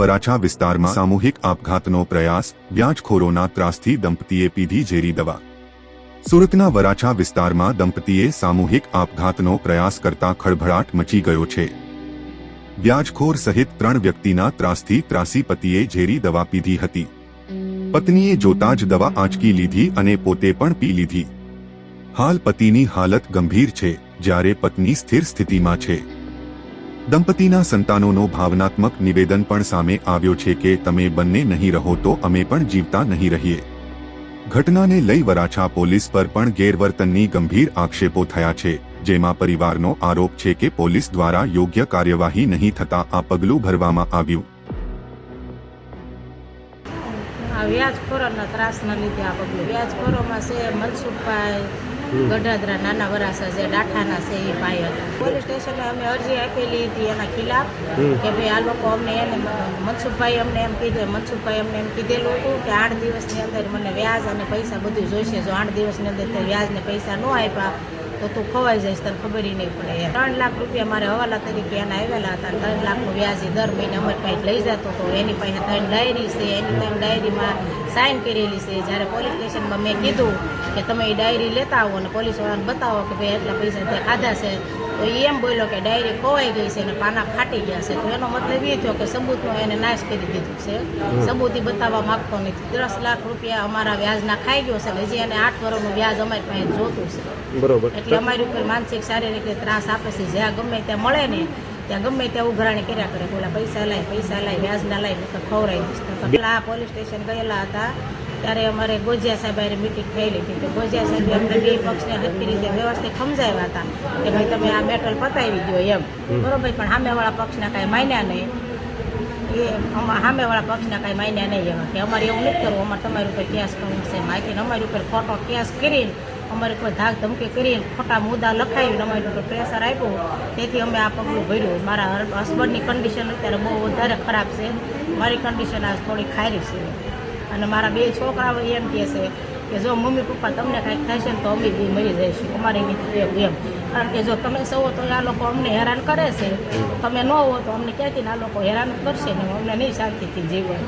વરાછા વિસ્તારમાં સામૂહિક આપઘાતનો પ્રયાસ, વ્યાજખોરોના ત્રાસથી દંપતીએ પીધી ઝેરી દવા. સુરતના વરાછા વિસ્તારમાં દંપતીએ સામૂહિક આપઘાતનો પ્રયાસ કરતા ખળભળાટ મચી ગયો છે. વ્યાજખોર સહિત ત્રણ વ્યક્તિના ત્રાસથી ત્રાસી પતિએ ઝેરી દવા પીધી હતી. પત્નીએ જોતા જ દવા આંચકી લીધી અને પોતે પણ પી લીધી. હાલ પતિની હાલત ગંભીર છે, જ્યારે પત્ની સ્થિર સ્થિતિમાં છે. દંપતીના સંતાનોનો ભાવનાત્મક નિવેદન પણ સામે આવ્યો છે કે તમે બંને નહીં રહો તો અમે પણ જીવતા નહીં રહીએ. ઘટનાને લઈ વરાછા પોલીસ પર પણ ગેરવર્તનની ગંભીર આક્ષેપો થયા છે, જેમાં પરિવારનો આરોપ છે કે પોલીસ દ્વારા યોગ્ય કાર્યવાહી નહીં થતા આ પગલું ભરવામાં આવ્યું. વ્યાજખોરોના ત્રાસના લીધે આ પગલું. વ્યાજખોરોમાં છે મનસુખભાઈ ગઢાદરા નાના વરાસા છે ડાઠાના છે એ ભાઈ હતા. પોલીસ સ્ટેશને અમે અરજી આપેલી હતી એના ખિલાફ કે ભાઈ આ લોકો અમને એને મનસુખભાઈ અમને એમ કીધું મનસુખભાઈ અમને એમ કીધેલું હતું કે આઠ દિવસની અંદર મને વ્યાજ અને પૈસા બધું જોઈશે. જો આઠ દિવસની અંદર તે વ્યાજ ને પૈસા ન આપ્યા તો તું ખવાઈ જઈશ તને ખબર નહીં પડે. ત્રણ લાખ રૂપિયા મારે હવાલા તરીકે એના આવેલા હતા. ત્રણ લાખનું વ્યાજ દર મહિને અમારી પાસે લઈ જતો હતો. એની પાસે ત્રણ ડાયરી છે. એની ત્રણ ડાયરીમાં સાઇન કરેલી છે. જ્યારે પોલીસ સ્ટેશનમાં મેં કીધું કે તમે એ ડાયરી લેતા આવો અને પોલીસવાળાને બતાવો કે ભાઈ એટલા પૈસા ત્યાં ખાધા છે. તો એ એમ બોલ્યો કે ડાયરી ખોવાઈ ગઈ છે અને પાના ફાટી ગયા છે. તો એનો મતલબ એ થયો કે સબૂતનો એને નાશ કરી દીધું છે. સબૂત ઈ બતાવવા માગતો નથી. દસ લાખ રૂપિયા અમારા વ્યાજના ખાઈ ગયો છે હજી એને આઠ વર્ષનું વ્યાજ અમારી પાસે જોતું છે. બરોબર. એટલે અમારી ઉપર માનસિક શારીરિક ત્રાસ આપે છે. જ્યાં ગમે ત્યાં મળે ને ત્યાં ગમે ત્યાં ઉઘરાણી કર્યા કરે. બોલા પૈસા લાય પૈસા લાય વ્યાજ ના લાય તો ખવડાવી દઈશ પેલા પોલીસ સ્ટેશન ગયેલા હતા ત્યારે અમારે ગોજિયા સાહેબ મિટિંગ થયેલી હતી. તો ગોજિયા સાહેબે અમને બે પક્ષને હરખી રીતે વ્યવસ્થિત સમજાવ્યા હતા કે ભાઈ તમે આ મેટલ પતાવી દો એમ. બરોબર પણ સામેવાળા પક્ષના કાંઈ માન્યા નહીં. એ સામેવાળા પક્ષના કાંઈ માન્યા નહીં એવા. કે અમારે એવું નથી કરવું અમારે તમારી ઉપર કેસ કરવું છે. માહિતી અમારી ઉપર ખોટો કેસ કરીને અમારી કોઈ ધાક ધમકી કરીને ખોટા મુદ્દા લખાવીને અમારી ઉપર પ્રેશર આપ્યું. તેથી અમે આ પગલું ભર્યું. મારા હસબન્ડની કન્ડિશન અત્યારે બહુ વધારે ખરાબ છે. મારી કન્ડિશન આજ થોડી ખારી છે. અને મારા બે છોકરાઓ એમ કહે છે કે જો મમ્મી પપ્પા તમને કાંઈક થશે ને તો અમે બી મરી જઈશું. અમારે એની એમ. કારણ કે જો તમે સૌ તો આ લોકો અમને હેરાન કરે છે. તમે ન હો તો અમને ક્યાંથી આ લોકો હેરાન કરશે ને? અમને નહીં શાંતિથી જીવવા